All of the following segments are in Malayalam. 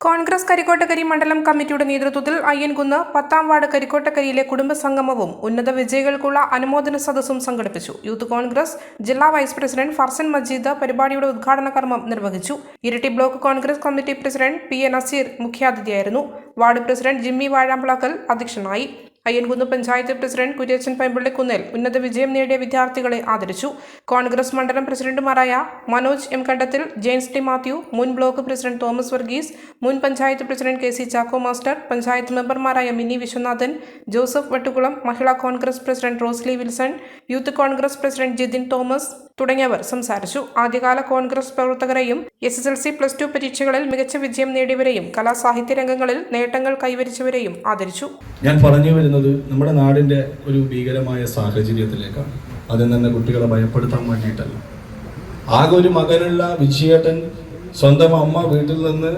കോൺഗ്രസ് കരിക്കോട്ടക്കരി മണ്ഡലം കമ്മിറ്റിയുടെ നേതൃത്വത്തിൽ അയ്യൻകുന്ന് പത്താം വാർഡ് കരിക്കോട്ടക്കരിയിലെ കുടുംബസംഗമവും ഉന്നത വിജയികൾക്കുള്ള അനുമോദന സദസ്സും സംഘടിപ്പിച്ചു. യൂത്ത് കോൺഗ്രസ് ജില്ലാ വൈസ് പ്രസിഡന്റ് ഫർസൻ മജീദ് പരിപാടിയുടെ ഉദ്ഘാടന കർമ്മം നിർവഹിച്ചു. ഇരട്ടി block Congress committee president P A Naseer മുഖ്യാതിഥിയായിരുന്നു. Ward president Jimmy വാഴാമ്പളക്കൽ അധ്യക്ഷനായി. അയ്യൻകുന്ന് പഞ്ചായത്ത് പ്രസിഡന്റ് കുര്യച്ചൻ പൈമ്പിള്ളിക്കുന്നേൽ ഉന്നത വിജയം നേടിയ വിദ്യാർത്ഥികളെ ആദരിച്ചു. കോൺഗ്രസ് മണ്ഡലം പ്രസിഡന്റുമാരായ Manoj M Kandathil James T Mathew മുൻ ബ്ലോക്ക് പ്രസിഡന്റ് തോമസ് വർഗീസ് മുൻ panchayat president K C Chacko master panchayat മെമ്പർമാരായ Mini Viswanathan Joseph Vattukulam Mahila Congress president Rosily Wilson youth Congress president Jithin Thomas തുടങ്ങിയവർ സംസാരിച്ചു. ആദ്യകാല കോൺഗ്രസ് പ്രവർത്തകരെയും S S L C plus two പരീക്ഷകളിൽ മികച്ച വിജയം നേടിയവരെയും കലാസാഹിത്യ രംഗങ്ങളിൽ നേട്ടങ്ങൾ കൈവരിച്ചവരെയും ആദരിച്ചു. ഞാൻ പറഞ്ഞു വരുന്നത് നമ്മുടെ നാടിന്റെ ഒരു ഭീകരമായ സാഹചര്യത്തിലേക്കാണ്. അതിൽ തന്നെ കുട്ടികളെ ഭയപ്പെടുത്താൻ വേണ്ടിയിട്ടല്ല. ആകെ ഒരു മകനുള്ള വിജയേട്ടൻ സ്വന്തം അമ്മ വീട്ടിൽ നിന്ന്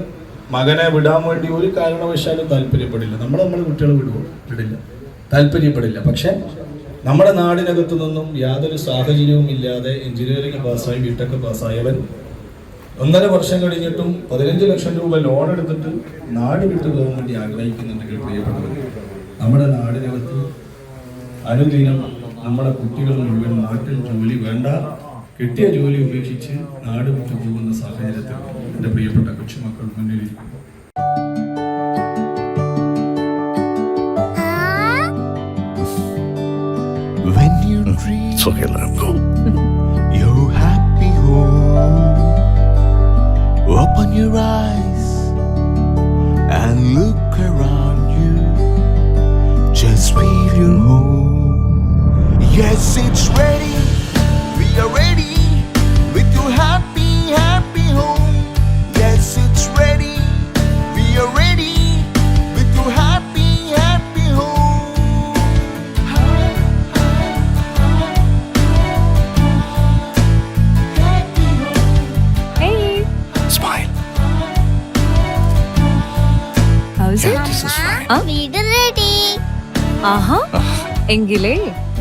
മകനെ വിടാൻ വേണ്ടി ഒരു കാരണവശാലും താല്പര്യപ്പെടില്ല. നമ്മൾ നമ്മുടെ കുട്ടികളെ വിടുവോ? വിടില്ല. താല്പര്യപ്പെടില്ല. പക്ഷേ നമ്മുടെ നാടിനകത്തു നിന്നും യാതൊരു സാഹചര്യവും ഇല്ലാതെ എഞ്ചിനീയറിംഗ് പാസ്സായി ബിടെക് പാസ്സായവൻ ഒന്നര വർഷം കഴിഞ്ഞിട്ടും പതിനഞ്ച് ലക്ഷം രൂപ ലോൺ എടുത്തിട്ട് നാട് വിട്ടു പോകാൻ വേണ്ടി ആഗ്രഹിക്കുന്നുണ്ടെങ്കിൽ പ്രിയപ്പെട്ടവർ നമ്മുടെ നാടിനകത്ത് അനുദിനം നമ്മുടെ കുട്ടികൾ മുഴുവൻ നാട്ടിൽ ജോലി വേണ്ട കിട്ടിയ ജോലി ഉപേക്ഷിച്ച് നാട് വിട്ടു പോകുന്ന സാഹചര്യത്തിൽ എന്റെ പ്രിയപ്പെട്ട കൊച്ചുമക്കൾ മുന്നിലിരിക്കുന്നു When you dream It's okay, let him go. your happy home, open your eyes and look around home. Yes, it's ready. We are ready with your happy, happy home. Yes, it's ready. We are ready with your happy, happy home. Hey, Smile. how's it? This is fine. ആ? വീട് റെഡി ആഹാ എങ്കിലേ